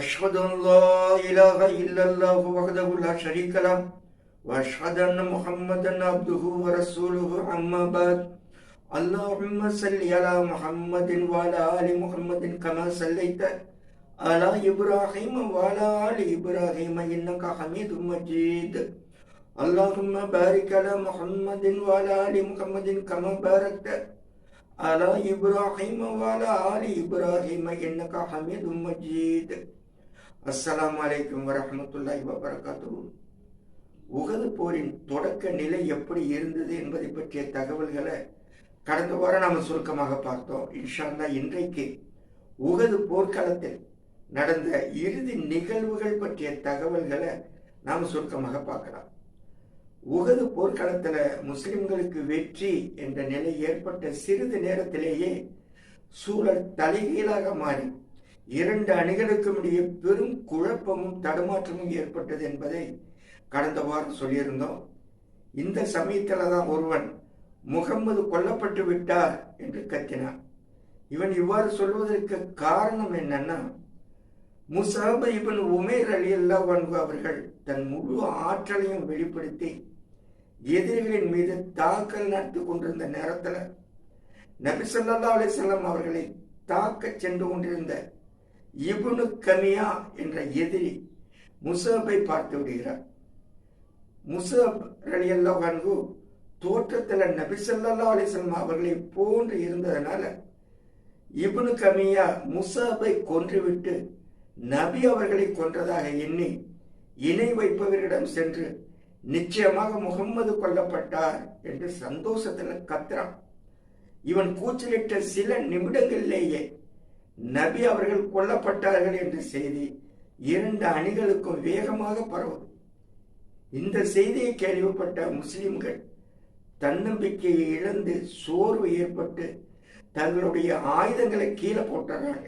أشهد أن لا إله إلا الله وحده لا شريك له وأشهد أن محمدا عبده ورسوله أما بعد. اللهم صل على محمد وعلى آل محمد كما صليت على إبراهيم وعلى آل إبراهيم إنك حميد مجيد. اللهم بارك على محمد وعلى آل محمد كما باركت على إبراهيم وعلى آل إبراهيم إنك حميد مجيد. அஸ்ஸலாமு அலைக்கும் வரஹ்மத்துல்லாஹி உகது போரின் தொடக்க நிலை எப்படி இருந்தது என்பதை பற்றிய தகவல்களை கடந்த வாரம் நாம் சுருக்கமாக பார்த்தோம். இன்ஷால்லா இன்றைக்கு உகது போர்க்களத்தில் நடந்த இறுதி நிகழ்வுகள் பற்றிய தகவல்களை நாம் சுருக்கமாக பார்க்கலாம். உகது போர்க்களத்தில் முஸ்லிம்களுக்கு வெற்றி என்ற நிலை ஏற்பட்ட சிறிது நேரத்திலேயே சூழல் தலைகீழாக மாறி இரண்டு அணிகளுக்கும் இடையே பெரும் குழப்பமும் தடுமாற்றமும் ஏற்பட்டது என்பதை கடந்த வாரம் சொல்லியிருந்தோம். இந்த சமயத்தில் தான் ஒருவன் முகம்மது கொல்லப்பட்டு விட்டார் என்று கத்தினான். இவன் இவ்வாறு சொல்வதற்கு காரணம் என்னன்னா முசாப இவன் உமேர் அலி அல்லா அவர்கள் தன் முழு ஆற்றலையும் வெளிப்படுத்தி எதிரிகளின் மீது தாக்கல் நடத்தி கொண்டிருந்த நேரத்தில் நபி சொல்லா அலிசல்லாம் அவர்களை தாக்க சென்று கொண்டிருந்த இபுனு கமியா என்ற எதிரி முசாபை பார்த்து விடுகிறார். முசப் அலி அல்லா தோற்றத்தில் நபி சொல்லா அலிசல்லாம் அவர்களை போன்று இருந்ததனால இபுனு கமியா முசாபை கொன்றுவிட்டு நபி அவர்களை கொன்றதாக எண்ணி இணை வைப்பவரிடம் சென்று நிச்சயமாக முகம்மது கொல்லப்பட்டார் என்று சந்தோஷத்தில் கத்துறான். இவன் கூச்சலிட்ட சில நிமிடங்களிலேயே நபி அவர்கள் கொல்லப்பட்டார்கள் என்ற செய்தி இரண்டு அணிகளுக்கும் வேகமாக பரவுது. இந்த செய்தியை கேள்விப்பட்ட முஸ்லிம்கள் தன்னம்பிக்கையை இழந்து சோர்வு ஏற்பட்டு தங்களுடைய ஆயுதங்களை கீழே போட்டுறாங்க.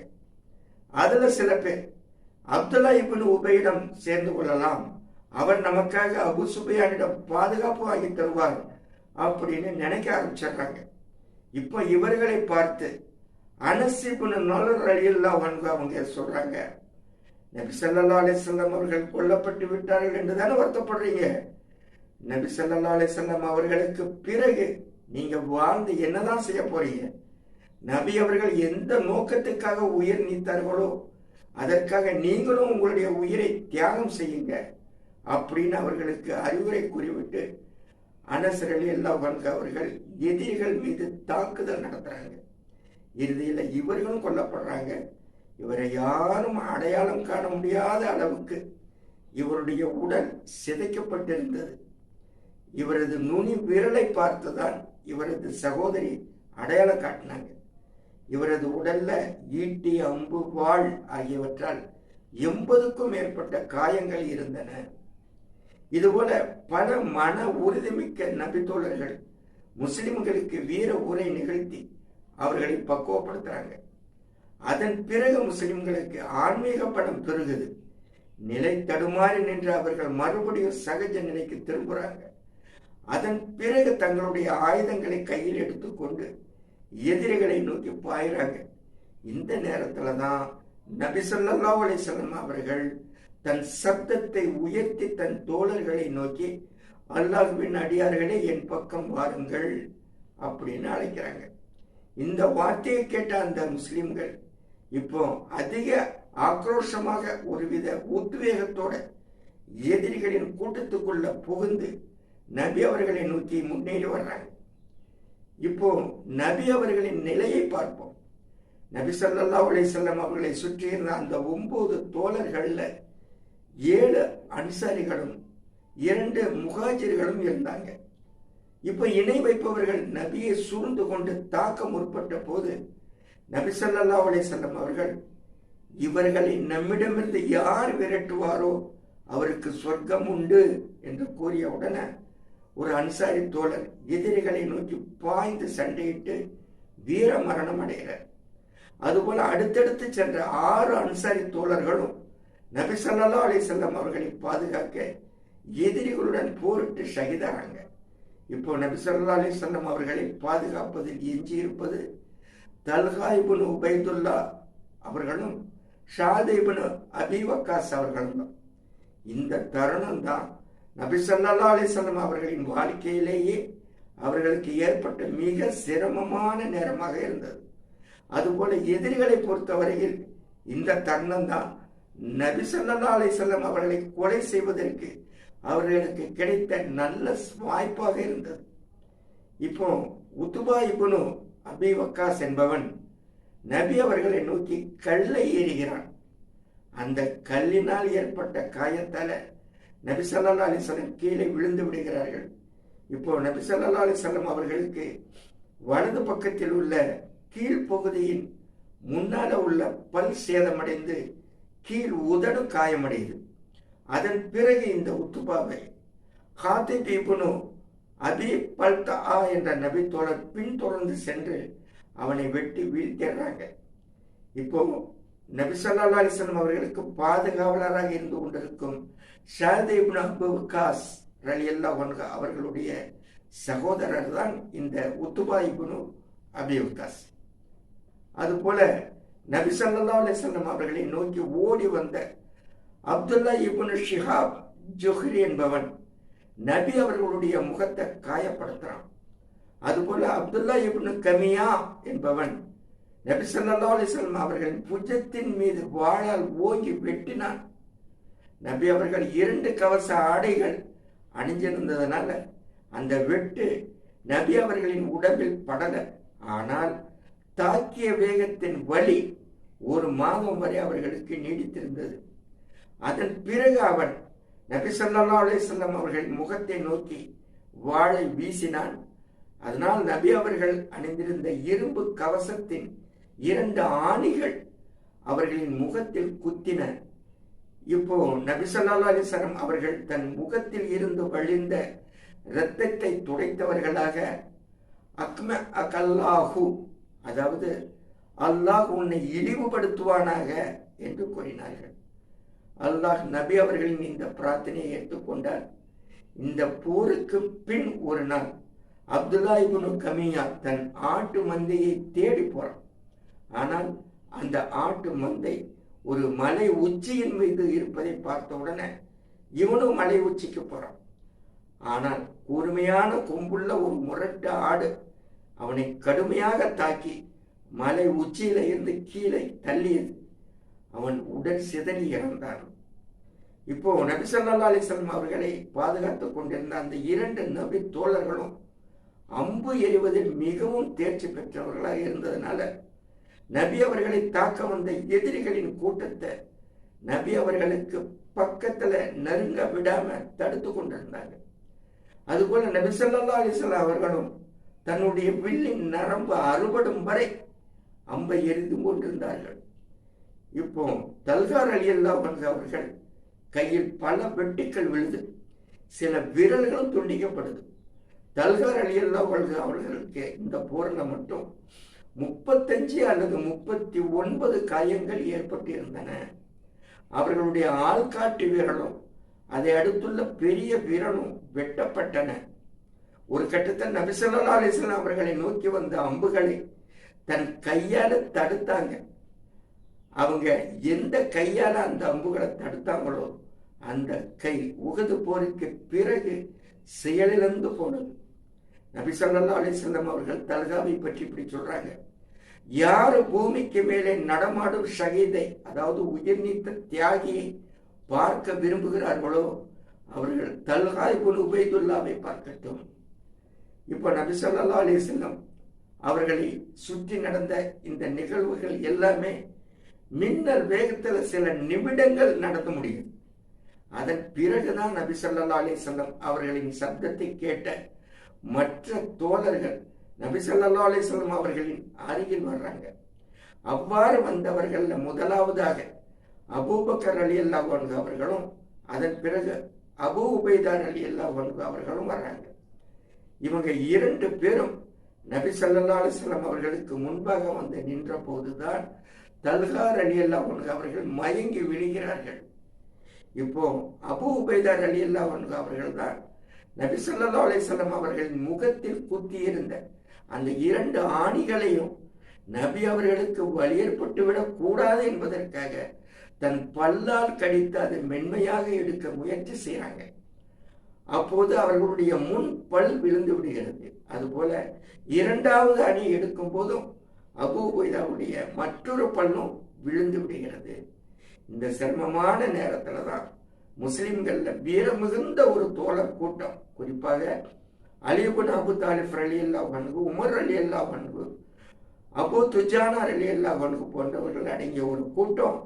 அதுல சில பேர் அப்துல்லா இபின் உபையிடம் சேர்ந்து கொள்ளலாம். அவர் நமக்காக அபு சுபையானிடம் பாதுகாப்பு வாங்கி தருவார் அப்படின்னு நினைக்க ஆரம்பிச்சிடுறாங்க. இப்ப இவர்களை பார்த்து அனசிபுன் நலர் அழியல்லா அவங்க சொல்றாங்க. நபி சல்லா அலிசல்லாம் அவர்கள் கொல்லப்பட்டு விட்டார்கள் என்று தானே வருத்தப்படுறீங்க. நபி சல்லா அலிசல்லாம் அவர்களுக்கு பிறகு நீங்க வாழ்ந்து என்னதான் செய்ய போறீங்க? நபி அவர்கள் எந்த நோக்கத்துக்காக உயிர் நீத்தார்களோ அதற்காக நீங்களும் உங்களுடைய உயிரை தியாகம் செய்யுங்க அப்படின்னு அவர்களுக்கு அறிவுரை கூறிவிட்டு அனசரலி எல்லாம் வந்து அவர்கள் எதிரிகள் மீது தாக்குதல் நடத்துறாங்க. இறுதியில் இவர்களும் கொல்லப்படுறாங்க இவரை யாரும் அடையாளம் காண முடியாத அளவுக்கு இவருடைய உடல் சிதைக்கப்பட்டிருந்தது. இவரது நுனி விரலை பார்த்துதான் இவரது சகோதரி அடையாளம் காட்டினாங்க. இவரது உடல்ல ஈட்டி அம்பு வாழ் ஆகியவற்றால் எண்பதுக்கும் மேற்பட்ட காயங்கள் இருந்தன. இதுபோல பல மன உறுதிமிக்க நபித்தோழர்கள் முஸ்லிம்களுக்கு வீர உரை நிகழ்த்தி அவர்களை பக்குவப்படுத்துறாங்க. அதன் பிறகு முஸ்லிம்களுக்கு ஆன்மீக படம் பெருகுது. நிலை தடுமாறி நின்று அவர்கள் மறுபடியும் சகஜ நிலைக்கு திரும்புறாங்க. அதன் பிறகு தங்களுடைய ஆயுதங்களை கையில் எடுத்துக்கொண்டு எதிரிகளை நோக்கி பாயிறாங்க. இந்த நேரத்துல தான் நபி சொல்லா அலிசல்லாம் அவர்கள் தன் சப்தத்தை உயர்த்தி தன் தோழர்களை நோக்கி அல்லாஹுவின் அடியார்களே என் பக்கம் வாருங்கள் அப்படின்னு அழைக்கிறாங்க. இந்த வார்த்தையை கேட்ட அந்த முஸ்லிம்கள் இப்போ அதிக ஆக்ரோஷமாக ஒருவித உத்வேகத்தோட எதிரிகளின் கூட்டத்துக்குள்ள புகுந்து நபி அவர்களை நோக்கி முன்னேறி வர்றாங்க. இப்போ நபி அவர்களின் நிலையை பார்ப்போம். நபி சல்லா அலிசல்லாம் அவர்களை சுற்றியிருந்த அந்த ஒன்பது தோழர்கள்ல ஏழு அன்சாரிகளும் இரண்டு முகாஜர்களும் இருந்தாங்க. இப்ப இணை வைப்பவர்கள் நபியை சூழ்ந்து கொண்டு தாக்க முற்பட்ட போது நபி சல்லா அலிசல்லம் அவர்கள் இவர்களை நம்மிடமிருந்து யார் விரட்டுவாரோ அவருக்கு சொர்க்கம் உண்டு என்று கூறிய உடனே ஒரு அன்சாரி தோழர் எதிரிகளை நோக்கி பாய்ந்து சண்டையிட்டு வீர மரணம் அடைகிறார். அதுபோல அடுத்தடுத்து சென்ற ஆறு அன்சாரி தோழர்களும் நபி சல்லா அலிசல்லம் அவர்களை பாதுகாக்க எதிரிகளுடன் போரிட்டு ஷகிதாராங்க இப்போ நபி சல்லா அலிசல்லம் அவர்களை பாதுகாப்பதில் எஞ்சியிருப்பது தல்ஹா இபுன் உபைதுல்லா அவர்களும் ஷாதிபின் அபிவக்காஸ் அவர்களும் தான். இந்த தருணம் தான் நபி ஸல்லல்லாஹு அலைஹி அவர்களின் வாழ்க்கையிலேயே அவர்களுக்கு ஏற்பட்ட மிக சிரமமான நேரமாக இருந்தது. அதுபோல எதிரிகளை பொறுத்தவரையில் இந்த தருணம் தான் நபி ஸல்லல்லாஹு அலைஹி அவர்களை கொலை செய்வதற்கு அவர்களுக்கு கிடைத்த நல்ல வாய்ப்பாக இருந்தது. இப்போ உத்துபா இப்னு அபி வக்காஸ் என்பவன் நபி அவர்களை நோக்கி கல்லை ஏறுகிறான். அந்த கல்லினால் ஏற்பட்ட காயத்தால நபி சல்லா அலிசல்லம் கீழே விழுந்து விடுகிறார்கள். இப்போ நபி சல்லா அலிசல்லம் அவர்களுக்கு வலது பக்கத்தில் உள்ள கீழ்ப்பகுதியின் முன்னால உள்ள பல் சேதமடைந்து கீழ் உதடு காயமடையுது. அதன் பிறகு இந்த உத்துபாவை ஹாத்திப் இப்னு அபி பல்தா என்ற நபி தோழர் பின்தொடர்ந்து சென்று அவனை வெட்டி வீழ்த்திடுறாங்க இப்போ நபி ஸல்லல்லாஹு அலிஸ்லாம் அவர்களுக்கு பாதுகாவலராக இருந்து கொண்டிருக்கும் ஷாத் இப்னு அபு வக்காஸ் ரலி அல்லா அவர்களுடைய சகோதரர் தான் இந்த உத்துபா இப்னு அபி வக்காஸ். அதுபோல நபி ஸல்லல்லாஹு அலிஸ்லாம் அவர்களை நோக்கி ஓடி வந்த அப்துல்லா இபுன் ஷிஹாப் ஜுஹ்ரி என்பவன் நபி அவர்களுடைய முகத்தை காயப்படுத்துறான். அதுபோல அப்துல்லா இப்னு கமியா என்பவன் நபி ஸல்லல்லாஹு அலிஸ்லாம் அவர்கள் அவர்களின் புஜத்தின் மீது வாழால் ஓங்கி வெட்டினான். நபி அவர்கள் இரண்டு கவச ஆடைகள் அணிஞ்சிருந்ததுனால அந்த வெட்டு நபி அவர்களின் உடம்பில் படல. ஆனால் தாக்கிய வேகத்தின் வழி ஒரு மாதம் வரை அவர்களுக்கு நீடித்திருந்தது. அதன் பிறகு அவன் நபி ஸல்லல்லாஹு அலிசல்லம் அவர்கள் முகத்தை நோக்கி வாழை வீசினான். அதனால் நபி அவர்கள் அணிந்திருந்த இரும்பு கவசத்தின் இரண்டு ஆணிகள் அவர்களின் முகத்தில் குத்தின. இப்போ நபி சொல்லா அலிசல்லம் அவர்கள் தன் முகத்தில் இருந்து வழிந்த இரத்தத்தை துடைத்தவர்களாக அக்ம அகல்லாஹு அதாவது அல்லாஹ் உன்னை இழிவுபடுத்துவானாக என்று கூறினார்கள். அல்லாஹ் நபி அவர்களின் இந்த பிரார்த்தனையை ஏற்றுக்கொண்டார் இந்த போருக்கு பின் ஒரு நாள் அப்துல்லா இபுனு கமியா தன் ஆட்டு மந்தையை தேடி போறான். ஆனால் அந்த ஆட்டு மந்தை ஒரு மலை உச்சியின் மீது இருப்பதை பார்த்த உடனே இவனும் மலை உச்சிக்கு போறான். ஆனால் கூர்மையான கொம்புள்ள ஒரு முரட்டு ஆடு அவனை கடுமையாக தாக்கி மலை உச்சியில இருந்து கீழே தள்ளியது. அவன் உடல் சிதறி இறந்தான். இப்போ நபி சல்லா அலிஸ்லாம் அவர்களை பாதுகாத்துக் கொண்டிருந்த அந்த இரண்டு நபி தோழர்களும் அம்பு எறிவதில் மிகவும் தேர்ச்சி பெற்றவர்களாக இருந்ததுனால நபி அவர்களை தாக்க வந்த எதிரிகளின் கூட்டத்தை நபி அவர்களுக்கு பக்கத்துல நெருங்க விடாம தடுத்து கொண்டிருந்தாங்க. அதுபோல நபி ஸல்லல்லாஹு அலைஹி அவர்களும் தன்னுடைய வில்லின் நரம்பு அறுபடும் வரை அம்பை எரிந்து கொண்டிருந்தார்கள். இப்போ தல்கார் அலி அவர்கள் கையில் பல வெட்டுக்கள் விழுது சில விரல்களும் துண்டிக்கப்படுது. தல்கார் அலி அவர்களுக்கு இந்த போரில் மட்டும் முப்பத்தஞ்சு அல்லது முப்பத்தி ஒன்பது காயங்கள் ஏற்பட்டிருந்தன. அவர்களுடைய ஆள்காட்டு விரலும் அதை அடுத்துள்ள பெரிய விரலும் வெட்டப்பட்டன. ஒரு கட்டத்தில் நபிசல்லா அலிஸ்லாம் அவர்களை நோக்கி வந்த அம்புகளை தன் கையால தடுத்தாங்க. அவங்க எந்த கையால அந்த அம்புகளை தடுத்தாங்களோ அந்த கை உகது போருக்கு பிறகு செயலிழந்து போனது. நபி சொல்லா அலிசல்லம் அவர்கள் தல்காவை பற்றி இப்படி சொல்றாங்க. யாரு பூமிக்கு மேலே நடமாடும் ஷகீதை அதாவது உயிர் நீத்த தியாகியை பார்க்க விரும்புகிறார்களோ அவர்கள் தல்காய் குல் உபைதுல்லாவை பார்க்கட்டும். இப்போ நபி சொல்லா அலிசல்லம் அவர்களை சுற்றி நடந்த இந்த நிகழ்வுகள் எல்லாமே மின்னல் வேகத்தில் சில நிமிடங்கள் நடத்த முடியும். அதன் பிறகுதான் நபி ஸல்லல்லாஹு அலைஹி அவர்களின் சப்தத்தை கேட்ட மற்ற தோழர்கள் நபி ஸல்லல்லாஹு அலைஹி அவர்களின் அருகில் வர்றாங்க. அவ்வாறு வந்தவர்கள் முதலாவதாக அபூபக்கர் அலி அல்லாஹ் அவர்களும் அதன் பிறகு அபு உபைதார் அலி அல்லாஹ் அவர்களும் வர்றாங்க. இவங்க இரண்டு பேரும் நபி சல்லா அலைஹி அவர்களுக்கு முன்பாக வந்து நின்ற போதுதான் தல்கார் அலி அல்லாஹ் அவர்கள் மயங்கி விழுகிறார்கள். இப்போ அபு உபைதார் அலி அல்லாஹ் அவர்கள் தான் நபி ஸல்லல்லாஹு அலைஹி அவர்களின் முகத்தில் குத்தியிருந்த அந்த இரண்டு ஆணிகளையும் நபி அவர்களுக்கு வலி விடக்கூடாது கூடாது என்பதற்காக தன் பல்லால் கடித்து அதை மென்மையாக எடுக்க முயற்சி செய்கிறாங்க அப்போது அவர்களுடைய முன் பல் விழுந்து விடுகிறது. அதுபோல இரண்டாவது அணி எடுக்கும் போதும் அபூபைதாவுடைய மற்றொரு பல்லும் விழுந்து விடுகிறது. இந்த சிரமமான நேரத்துல தான் முஸ்லிம்கள்ல வீர மிகுந்த ஒரு தோழர் கூட்டம். குறிப்பாக அலிபுன் அபு தாலிப் அலி அல்லா வன்கு உமர் அலி அல்லா வன்கு அபு துஜானார் அலி அல்லா வன்கு போன்றவர்கள் அடங்கிய ஒரு கூட்டம்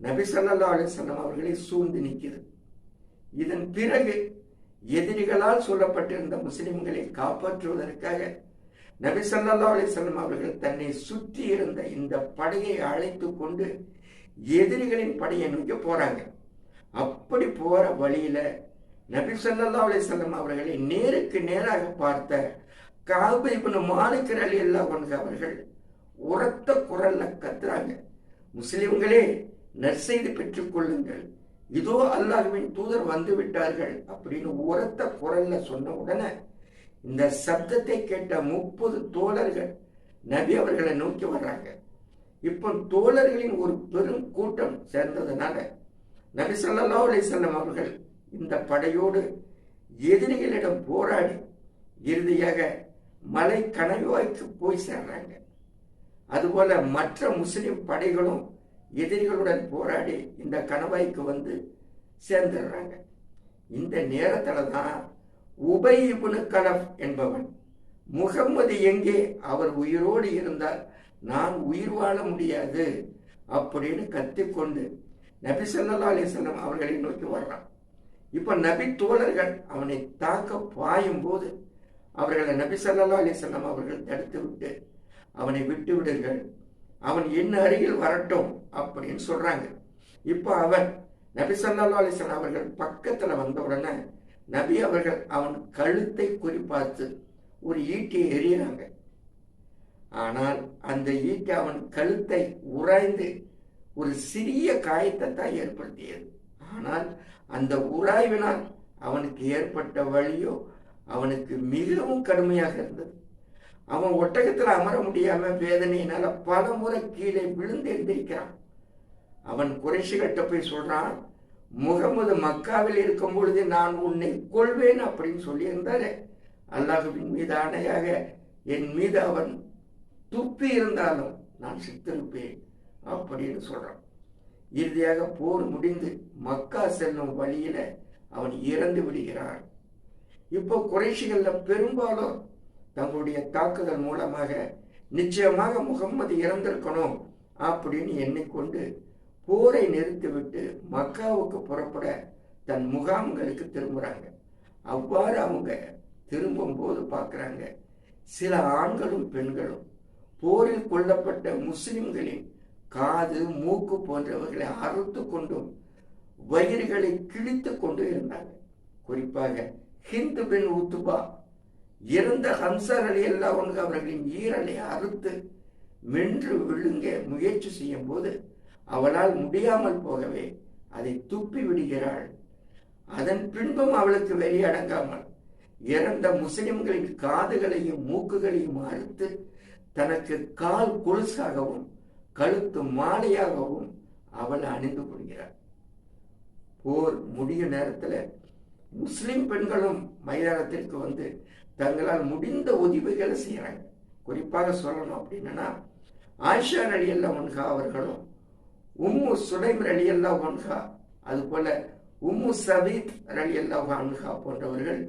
நபி சல்லா அலிசல்லாம் அவர்களை சூழ்ந்து நிற்கிறது. இதன் பிறகு எதிரிகளால் சொல்லப்பட்டிருந்த முஸ்லிம்களை காப்பாற்றுவதற்காக நபி சல்லா அலிசல்லம் அவர்கள் தன்னை சுற்றி இருந்த இந்த படையை அழைத்து கொண்டு எதிரிகளின் படையை நோக்கி போறாங்க. அப்படி போற வழியில நபி சல்லா அலிசல்லம் அவர்களை நேருக்கு நேராக பார்த்த காபு இப்னு மாலிக் அலி அல்லா அவர்கள் உரத்த குரல்ல கத்துறாங்க. முஸ்லிம்களே நற்செய்தி பெற்றுக் கொள்ளுங்கள். இதோ அல்லாஹுவின் தூதர் வந்து விட்டார்கள் அப்படின்னு உரத்த குரல்ல சொன்ன உடனே இந்த சப்தத்தை கேட்ட முப்பது தோழர்கள் நபி அவர்களை நோக்கி வர்றாங்க. இப்போ தோழர்களின் ஒரு பெரும் கூட்டம் சேர்ந்ததுனால நபி ஸல்லல்லாஹு அலி வஸல்லம் அவர்கள் இந்த படையோடு எதிரிகளிடம் போராடி இறுதியாக மலை கணவாய்க்கு போய் சேர்றாங்க. அதுபோல மற்ற முஸ்லிம் படைகளும் எதிரிகளுடன் போராடி இந்த கணவாய்க்கு வந்து சேர்ந்துடுறாங்க. இந்த நேரத்துல தான் உபை இப்னு கலப் என்பவன். முகம்மது எங்கே? அவர் உயிரோடு இருந்தால் நான் உயிர் வாழ முடியாது அப்படின்னு கத்திக்கொண்டு நபி சல்லா அலைஹி அவர்களை நோக்கி வர்றான். இப்ப நபி தோழர்கள் அவனை தாக்க பாயும் போது அவர்களை நபி சல்லா அலைஹி அவர்கள் தடுத்து விட்டு அவனை விட்டு விடுங்கள் அவன் என் அருகில் வரட்டும் அப்படின்னு சொல்றாங்க. இப்போ அவன் நபி சல்லா அலைஹி அவர்கள் பக்கத்துல வந்த உடனே நபி அவர்கள் அவன் கழுத்தை குறிப்பார்த்து ஒரு ஈட்டியை எறிகிறாங்க. ஆனால் அந்த ஈட்டை அவன் கழுத்தை உராய்ந்து ஒரு சிறிய காயத்தை தான் ஏற்படுத்தியது. ஆனால் அந்த உராய்வினால் அவனுக்கு ஏற்பட்ட வழியோ அவனுக்கு மிகவும் கடுமையாக இருந்தது. அவன் ஒட்டகத்தில் அமர முடியாம வேதனையினால பல முறை கீழே விழுந்து எழுந்திருக்கிறான். அவன் குறைஷிகிட்ட போய் சொல்றான் முகமது மக்காவில் இருக்கும் பொழுது நான் உன்னை கொள்வேன் அப்படின்னு சொல்லியிருந்தாரே அல்லாஹுவின் மீது ஆணையாக என் மீது அவன் துப்பி இருந்தாலும் நான் சித்திருப்பேன் அப்படின்னு சொல்றான். இறுதியாக போர் முடிந்து மக்கா செல்லும் வழியில அவன் இறந்து விடுகிறான். இப்போ குறைஷிகள்ல பெரும்பாலும் தங்களுடைய தாக்குதல் மூலமாக நிச்சயமாக முகம்மது இறந்திருக்கணும் அப்படின்னு எண்ணிக்கொண்டு போரை நிறுத்திவிட்டு மக்காவுக்கு புறப்பட தன் முகாம்களுக்கு திரும்புறாங்க. அவ்வாறு அவங்க திரும்பும் போது பார்க்குறாங்க சில ஆண்களும் பெண்களும் போரில் கொல்லப்பட்ட முஸ்லிம்களின் காது மூக்கு போன்றவர்களை அறுத்து கொண்டும் வயிறுகளை கிழித்து கொண்டு இருந்தாங்க. குறிப்பாக ஹிந்து பின் உத்துபா இறந்த ஹம்சர்களை எல்லாம் ஒன்று அவர்களின் ஈரலை அறுத்து மென்று விழுங்க முயற்சி செய்யும் போது அவளால் முடியாமல் போகவே அதை துப்பி விடுகிறாள். அதன் பின்பும் அவளுக்கு வெளியடங்காமல் இறந்த முஸ்லிம்களின் காதுகளையும் மூக்குகளையும் அறுத்து தனக்கு கால் கொலுசாகவும் கழுத்து மாலையாகவும் அவள் அணிந்து கொள்கிறாள். போர் முடிய நேரத்துல முஸ்லிம் பெண்களும் மைதானத்திற்கு வந்து தங்களால் முடிந்த உதவிகளை செய்யறாங்க. குறிப்பாக சொல்லணும் அப்படின்னா ஆயிஷா அலி அல்லா அவர்களும் உம்மு சுடைம் அலி அல்லா ஒன்ஹா அது போல உம்மு சபீத் அலி அல்லா போன்றவர்கள்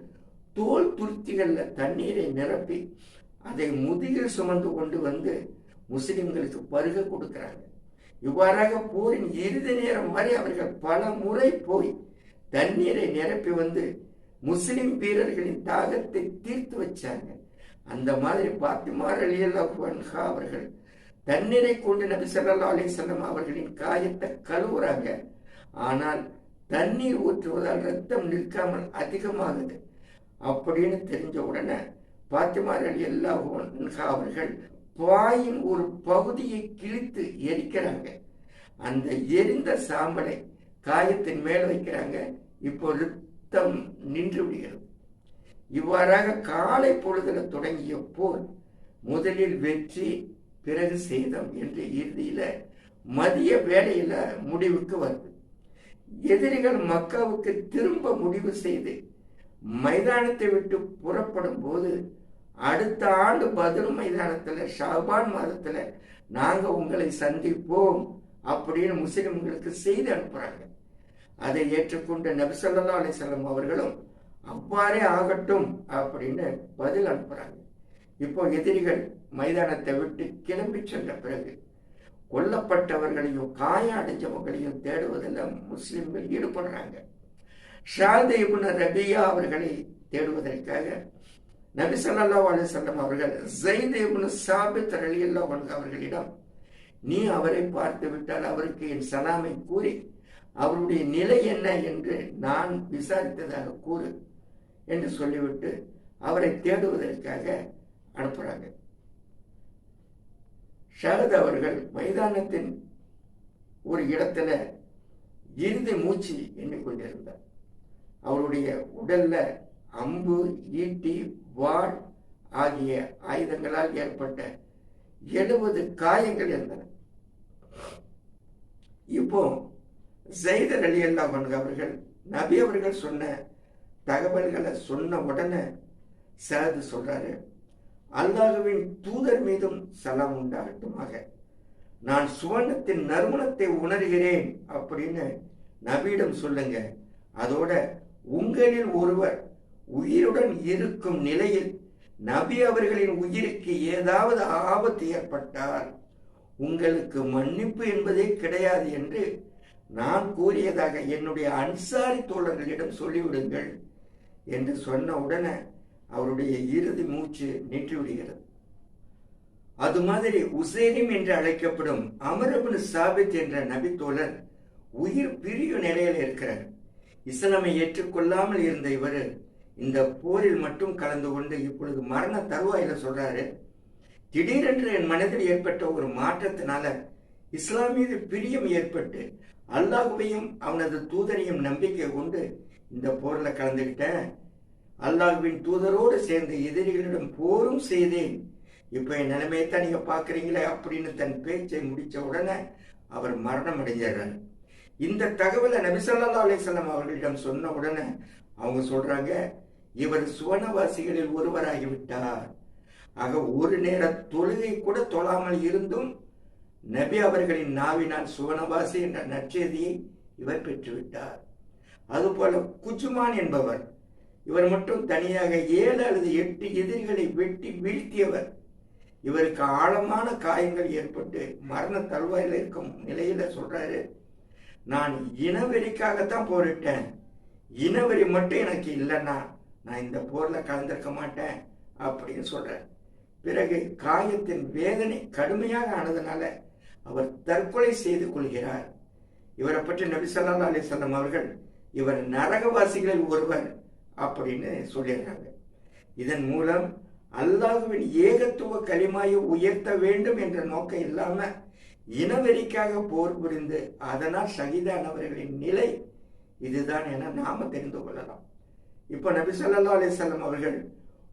தோல் துருத்திகளில் தண்ணீரை நிரப்பி அதை முதுகில் சுமந்து கொண்டு வந்து முஸ்லிம்களுக்கு பருக கொடுக்கிறாங்க. இவ்வாறாக போரின் இறுதி நேரம் வரை அவர்கள் பல முறை போய் தண்ணீரை நிரப்பி வந்து முஸ்லிம் வீரர்களின் தாகத்தை தீர்த்து வச்சாங்க. அந்த மாதிரி பாத்திமார் அலியல்லா அவர்கள் தண்ணீரை கொண்டு நபி சல்லா அலிசல்லாம் அவர்களின் காயத்தை கழுவுறாங்க. ஆனால் தண்ணீர் ஊற்றுவதால் ரத்தம் நிற்காமல் அதிகமாகுது. அப்படின்னு தெரிஞ்ச உடனே பாத்திமார் அலி அல்லா அவர்கள் பாயின் ஒரு பகுதியை கிழித்து எரிக்கிறாங்க. அந்த எரிந்த சாம்பலை காயத்தின் மேல் வைக்கிறாங்க. இப்போ ரத்தம் நின்று விடுகிறது. இவ்வாறாக காலை பொழுதுல தொடங்கிய போர் முதலில் வெற்றி பிறகு சேதம் என்று இறுதியில மதிய வேலையில் முடிவுக்கு வருது. எதிரிகள் மக்காவுக்கு திரும்ப முடிவு செய்து மைதானத்தை விட்டு புறப்படும் போது அடுத்த ஆண்டு பதில் மைதானத்துல ஷாபான் மாதத்துல நாங்க உங்களை சந்திப்போம் அப்படின்னு முஸ்லிம்களுக்கு செய்தி அனுப்புறாங்க. அதை ஏற்றுக்கொண்ட நபிசல்லா அலிசல்லம் அவர்களும் அவ்வாறே ஆகட்டும் அப்படின்னு பதில் அனுப்புறாங்க. இப்போ எதிரிகள் மைதானத்தை விட்டு கிளம்பி சென்ற பிறகு கொல்லப்பட்டவர்களையும் காயம் அடைஞ்சவங்களையும் தேடுவதில் முஸ்லிம்கள் ஈடுபடுறாங்க. ஷாத் இப்னு ரபியா அவர்களை தேடுவதற்காக நபி சல்லா அலைஹி அவர்கள் ஜெயித் இப்னு சாபித் ரலியல்லாஹு அவர்களிடம் நீ அவரை பார்த்து விட்டால் அவருக்கு என் சலாமை கூறி அவருடைய நிலை என்ன என்று நான் விசாரித்ததாக கூறு என்று சொல்லிவிட்டு அவரை தேடுவதற்காக அனுப்புறாங்க. ஷரத் அவர்கள் மைதானத்தின் ஒரு இடத்துல இறுதி மூச்சு எண்ணிக்கொண்டிருந்தார். அவருடைய உடல்ல அம்பு ஈட்டி வாழ் ஆகிய ஆயுதங்களால் ஏற்பட்ட எழுபது காயங்கள் இருந்தன. இப்போ ஜெய்தர் அலி அல்லாஹ் அவர்கள் நபி அவர்கள் சொன்ன தகவல்களை சொன்ன உடனே சேது சொல்றாரு அல்லாஹுவின் தூதர் மீதும் சலாம் உண்டாகட்டுமாக. நான் சுவர்ணத்தின் நறுமணத்தை உணர்கிறேன் அப்படின்னு நபியிடம் சொல்லுங்க. அதோட உங்களில் ஒருவர் உயிருடன் இருக்கும் நிலையில் நபி அவர்களின் உயிருக்கு ஏதாவது ஆபத்து ஏற்பட்டால் உங்களுக்கு மன்னிப்பு என்பதே கிடையாது என்று நான் கூறியதாக என்னுடைய அன்சாரி தோழர்களிடம் சொல்லிவிடுங்கள் என்று சொன்ன உடனே அவருடைய இறுதி மூச்சு நின்று விடுகிறது. அது மாதிரி உசேனிம் என்று அழைக்கப்படும் அமரபுன் சாபித் என்ற நபித்தோழர் உயிர் பிரிவு நிலையில் இருக்கிறார். இஸ்லாமை ஏற்றுக்கொள்ளாமல் இருந்த இவர் இந்த போரில் மட்டும் கலந்து கொண்டு இப்பொழுது மரண தருவாயில சொல்றாரு. திடீரென்று என் மனதில் ஏற்பட்ட ஒரு மாற்றத்தினால இஸ்லாம் மீது பிரியம் ஏற்பட்டு அல்லாஹுவையும் அவனது தூதரையும் நம்பிக்கை கொண்டு இந்த போரில் கலந்துக்கிட்டேன் அல்லாஹுவின் தூதரோடு சேர்ந்து எதிரிகளிடம் போரும் செய்தேன். இப்ப என் நிலைமையை தான் நீங்க பாக்குறீங்களே அப்படின்னு தன் பேச்சை முடிச்ச உடனே அவர் மரணம் அடைஞ்சார் இந்த தகவலை நபிசல்லா அலிசல்லாம் அவர்களிடம் சொன்ன உடனே அவங்க சொல்றாங்க இவர் சுவனவாசிகளில் ஒருவராகிவிட்டார். ஆக ஒரு நேர தொழுகை கூட தொழாமல் இருந்தும் நபி அவர்களின் நாவினால் சுவனவாசி என்ற நற்செய்தியை இவர் பெற்றுவிட்டார். அதுபோல குஜுமான் என்பவர் இவர் மட்டும் தனியாக ஏழு அல்லது எட்டு எதிரிகளை வெட்டி வீழ்த்தியவர். இவருக்கு ஆழமான காயங்கள் ஏற்பட்டு மரண தல்வாயில் இருக்கும் நிலையில சொல்றாரு நான் இனவெறிக்காகத்தான் போரிட்டேன். இனவெறி மட்டும் எனக்கு இல்லைன்னா நான் இந்த போர்ல கலந்திருக்க மாட்டேன் அப்படின்னு சொல்றேன் பிறகு காயத்தின் வேதனை கடுமையாக ஆனதுனால அவர் தற்கொலை செய்து கொள்கிறார். இவரை பற்றி நபி சொல்லா அலிசல்லாம் அவர்கள் இவர் நரகவாசிகளில் ஒருவர் அப்படின்னு சொல்லிடுறாங்க இதன் மூலம் அல்லாஹுவின் ஏகத்துவ களிமாயை உயர்த்த வேண்டும் என்ற நோக்கம் இல்லாம இனவெறிக்காக போர் புரிந்து அதனால் ஷகிதானவர்களின் நிலை இதுதான் என நாம தெரிந்து கொள்ளலாம். இப்ப நபி சொல்லா அலிசல்லாம் அவர்கள்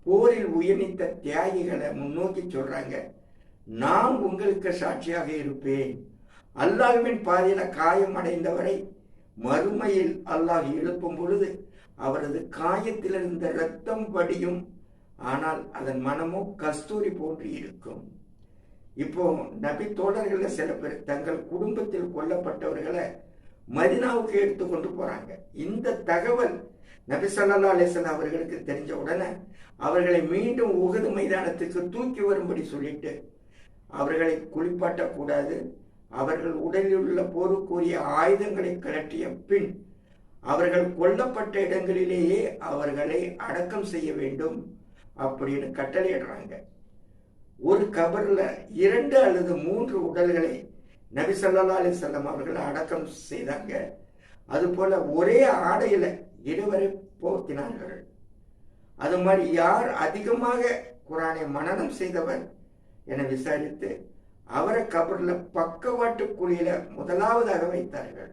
போரில் உயர்நித்த தியாகிகளை முன்னோக்கி சொல்றாங்க நான் உங்களுக்கு சாட்சியாக இருப்பேன். அல்லாஹுவின் பாதையில காயம் அடைந்தவரை மறுமையில் அல்லாஹ் எழுப்பும் பொழுது அவரது காயத்தில் இருந்த ரத்தம் வடியும். ஆனால் அதன் மனமோ கஸ்தூரி போன்று இருக்கும். இப்போ நபி தோழர்கள் சில பேர் தங்கள் குடும்பத்தில் கொல்லப்பட்டவர்களை மதினாவுக்கு எடுத்து கொண்டு போறாங்க. இந்த தகவல் நபி சொல்லா அலிசன் அவர்களுக்கு தெரிஞ்ச உடனே அவர்களை மீண்டும் உகது மைதானத்துக்கு தூக்கி வரும்படி சொல்லிட்டு அவர்களை குளிப்பாட்டக்கூடாது. அவர்கள் உடலில் உள்ள போருக்குரிய ஆயுதங்களை கலட்டிய பின் அவர்கள் கொல்லப்பட்ட இடங்களிலேயே அவர்களை அடக்கம் செய்ய வேண்டும் அப்படின்னு கட்டளையிடுறாங்க. ஒரு கபர்ல இரண்டு அல்லது மூன்று உடல்களை நபி சல்லா அலி அவர்கள் அடக்கம் செய்தாங்க. அது போல ஒரே ஆடையில இருவரை போத்தினார்கள் அது மாதிரி யார் அதிகமாக குரானை மனநம் செய்தவர் என விசாரித்து அவரை கபர்ல பக்கவாட்டு குழியில முதலாவதாக வைத்தார்கள்.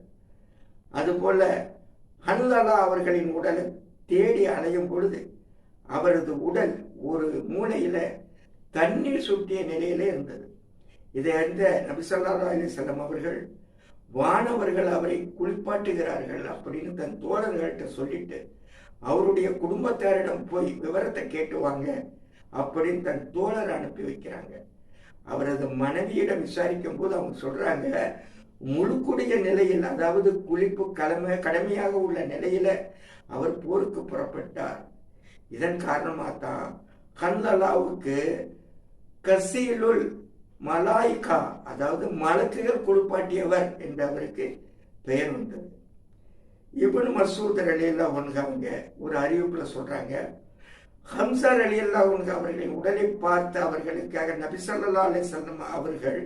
அதுபோல ஹன்லலா அவர்களின் உடலை தேடி அலையும் பொழுது அவரது உடல் ஒரு மூளையில தண்ணீர் சுட்டிய நிலையில இருந்தது. இதை அறிந்த நபிசல்லா அலிசல்லாம் அவர்கள் வானவர்கள் அவரை குளிப்பாட்டுகிறார்கள் அப்படின்னு தன் தோழர்கள்ட்ட சொல்லிட்டு அவருடைய குடும்பத்தாரிடம் போய் விவரத்தை கேட்டு வாங்க அப்படின்னு தன் தோழர் அனுப்பி வைக்கிறாங்க. அவரது மனைவியிடம் விசாரிக்கும் போது அவங்க சொல்றாங்க முழுக்குடைய நிலையில் அதாவது குளிப்பு கடமை கடமையாக உள்ள நிலையில அவர் போருக்கு புறப்பட்டார். இதன் காரணமாக தான் கந்தலாவுக்கு கசீலுல் மலாய்கா அதாவது மலக்குகள் குளிப்பாட்டியவர் என்று அவருக்கு பெயர் வந்தது இவன் மசூத் அலி அல்லா அவங்க ஒரு அறிவிப்புல சொல்றாங்க. ஹம்சார் அலியல்லா அல்லா அவர்களின் உடலை பார்த்து அவர்களுக்காக நபிசல்லா அலி சொல்லம் அவர்கள்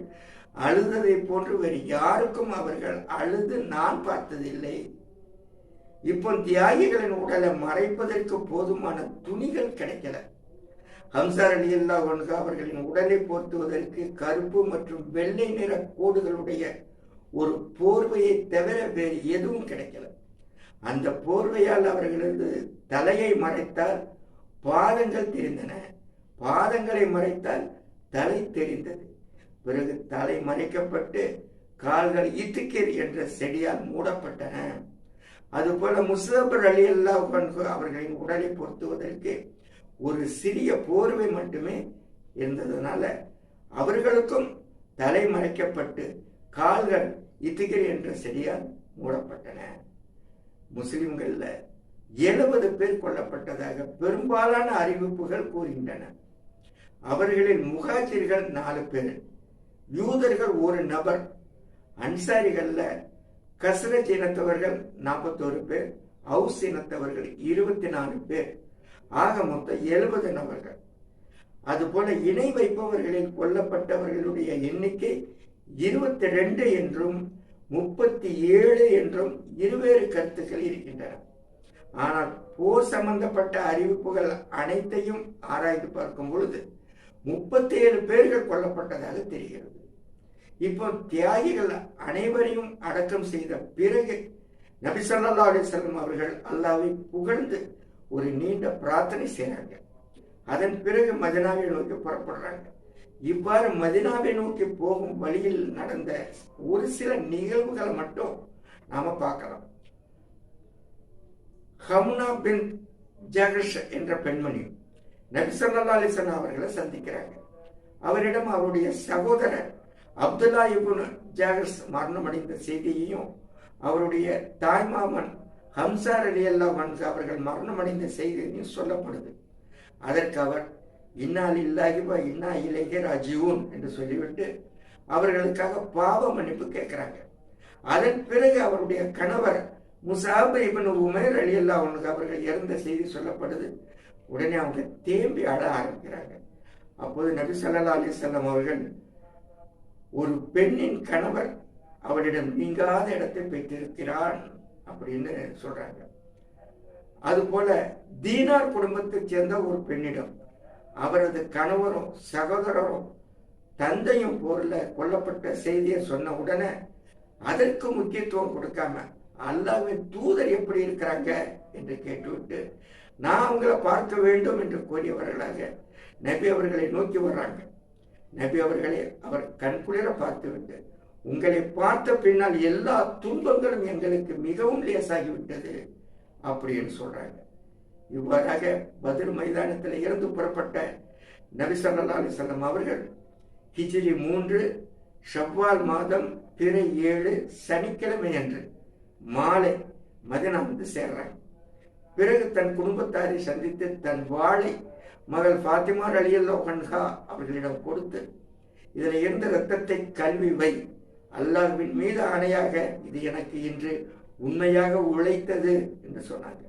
அழுததை போன்று வேறு யாருக்கும் அவர்கள் அழுது நான் பார்த்ததில்லை. இப்போ தியாகிகளின் உடலை மறைப்பதற்கு போதுமான துணிகள் கிடைக்கல. ஹம்சார் அலி அல்லா அவர்களின் உடலை போர்த்துவதற்கு கருப்பு மற்றும் வெள்ளை நிற கோடுகளுடைய ஒரு போர்வையை தவிர வேறு எதுவும் கிடைக்கல. அந்த போர்வையால் அவர்களது தலையை மறைத்தால் பாதங்கள் தெரிந்தன. பாதங்களை மறைத்தால் தலை தெரிந்தது. பிறகு தலை மறைக்கப்பட்டு கால்கள் இத்துக்கீர் என்ற செடியால் மூடப்பட்டன. அதுபோல முசபர் அலி அல்லா அவர்களின் உடலை பொருத்துவதற்கு ஒரு சிறிய போர்வை மட்டுமே இருந்ததுனால அவர்களுக்கும் தலை மறைக்கப்பட்டு கால்கள் இத்துகிர் என்ற செடியால் மூடப்பட்டன. முஸ்லிம்கள்ல எழுபது பேர் கொல்லப்பட்டதாக பெரும்பாலான அறிவிப்புகள் கூறுகின்றன. அவர்களில் முகாஜிர்கள் நாலு பேர். யூதர்கள் ஒரு நபர் அன்சாரிகள்ல கசரஜ் இனத்தவர்கள் நாற்பத்தோரு பேர் ஹவுஸ் இனத்தவர்கள் இருபத்தி நாலு பேர். ஆக மொத்தம் எழுபது நபர்கள். அதுபோல இணை வைப்பவர்களில் கொல்லப்பட்டவர்களுடைய எண்ணிக்கை இருபத்தி ரெண்டு என்றும் முப்பத்தி ஏழு என்றும் இருவேறு கருத்துக்கள் இருக்கின்றன. ஆனால் போர் சம்பந்தப்பட்ட அறிவிப்புகள் அனைத்தையும் ஆராய்ந்து பார்க்கும் பொழுது முப்பத்தி ஏழு பேர்கள் கொல்லப்பட்டதாக தெரிகிறது. இப்போ தியாகிகள் அனைவரையும் அடக்கம் செய்த பிறகு நபி சொல்லா அலிசல்லம் அவர்கள் அல்லாவை புகழ்ந்து ஒரு நீண்ட பிரார்த்தனை செய்கிறாங்க அதன் பிறகு மதினாவை நோக்கி புறப்படுறாங்க. இவ்வாறு மதினாவை நோக்கி போகும் வழியில் நடந்த ஒரு சில நிகழ்வுகளை மட்டும் நாம பார்க்கலாம். ஹம்னா பின் ஜகஷ் என்ற பெண்மணி நபிசல்லா அலிசன் அவர்களை சந்திக்கிறாங்க. அவரிடம் அவருடைய சகோதரர் அப்துல்லா இபுன் ஜாகஸ் மரணமடைந்த செய்தியையும் அவருடைய தாய்மாமன் ஹம்சார் அலி அல்லா அவர்கள் மரணமடைந்த செய்தியையும் சொல்லப்படுது. அதற்கு அவர் இன்னால் இல்லாகிவா இன்னா இலேகே ராஜீவன் என்று சொல்லிவிட்டு அவர்களுக்காக பாவ மன்னிப்பு கேட்கிறாங்க. அதன் பிறகு அவருடைய கணவர் முசாப் இபன் உமேர் அலி அல்லா அவர்கள் இறந்த செய்தி சொல்லப்படுது. உடனே அவங்க தேம்பி அட ஆரம்பிக்கிறாங்க. அப்போது நபி சல்லா அலிசல்லாம் அவர்கள் ஒரு பெண்ணின் கணவர் அவளிடம் நீங்காத இடத்தை பெற்றிருக்கிறான் அப்படின்னு சொல்றாங்க. அதுபோல தீனார் குடும்பத்தைச் சேர்ந்த ஒரு பெண்ணிடம் அவரது கணவரும் சகோதரரும் தந்தையும் போர்ல கொல்லப்பட்ட செய்தியை சொன்ன உடனே அதற்கு முக்கியத்துவம் கொடுக்காம அல்லாவின் தூதர் எப்படி இருக்கிறாங்க? என்று கேட்டுவிட்டு நான் அவங்களை பார்க்க வேண்டும் என்று கூறியவர்களாக நபி அவர்களை நோக்கி வர்றாங்க. நபி அவர்களே அவர் கண்குளிர பார்த்துவிட்டு உங்களை பார்த்த பின்னால் எல்லா துன்பங்களும் எங்களுக்கு மிகவும் லேசாகிவிட்டது அப்படின்னு சொல்றாங்க. இவ்வாறாக பதில் மைதானத்தில் இருந்து புறப்பட்ட நபி சல்லா அலிசல்லம் அவர்கள் ஹிஜிரி மூன்று ஷவ்வால் மாதம் பிற ஏழு சனிக்கிழமை அன்று மாலை மதினா வந்து சேர்றாங்க. பிறகு தன் குடும்பத்தாரை சந்தித்து தன் வாழை மகள் ஃபாத்திமா அலியல்லோ கன்ஹா அவர்களிடம் கொடுத்து இதில் இருந்த ரத்தத்தை கல்வி வை? அல்லாஹ்வின் மீது ஆணையாக இது எனக்கு இன்று உண்மையாக உழைத்தது என்று சொன்னாங்க.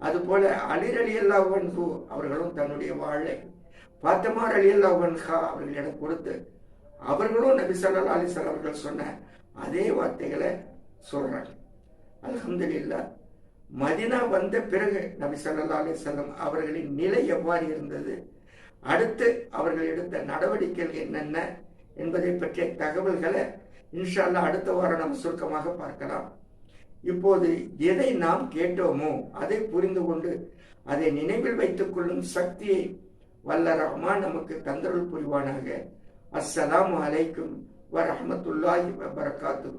அதுபோல அலிர் அலி அல்லாஹன்ஹு அவர்களும் தன்னுடைய வாழை பாத்தமார் அலி அல்லாஹன்ஹா அவர்களிடம் கொடுத்து அவர்களும் நபி சல்லா அலிசல் அவர்கள் சொன்ன அதே வார்த்தைகளை சொல்றாங்க. அலமதுல்லா மதினா வந்த பிறகு நபி சல்லா அலிசல்லம் அவர்களின் நிலை எவ்வாறு இருந்தது? அடுத்து அவர்கள் எடுத்த நடவடிக்கைகள் என்னென்ன என்பதை பற்றிய தகவல்களை இன்ஷால்லா அடுத்த வாரம் நாம் சுருக்கமாக பார்க்கலாம். இப்போது எதை நாம் கேட்டோமோ அதை புரிந்து கொண்டு அதை நினைவில் வைத்துக் கொள்ளும் சக்தியை வல்ல ரஹ்மான் நமக்கு தந்தருள் புரிவானாக. அஸ்ஸலாம் அலைக்கும் வரஹ்மத்துல்லாஹி வபரகாத்துஹு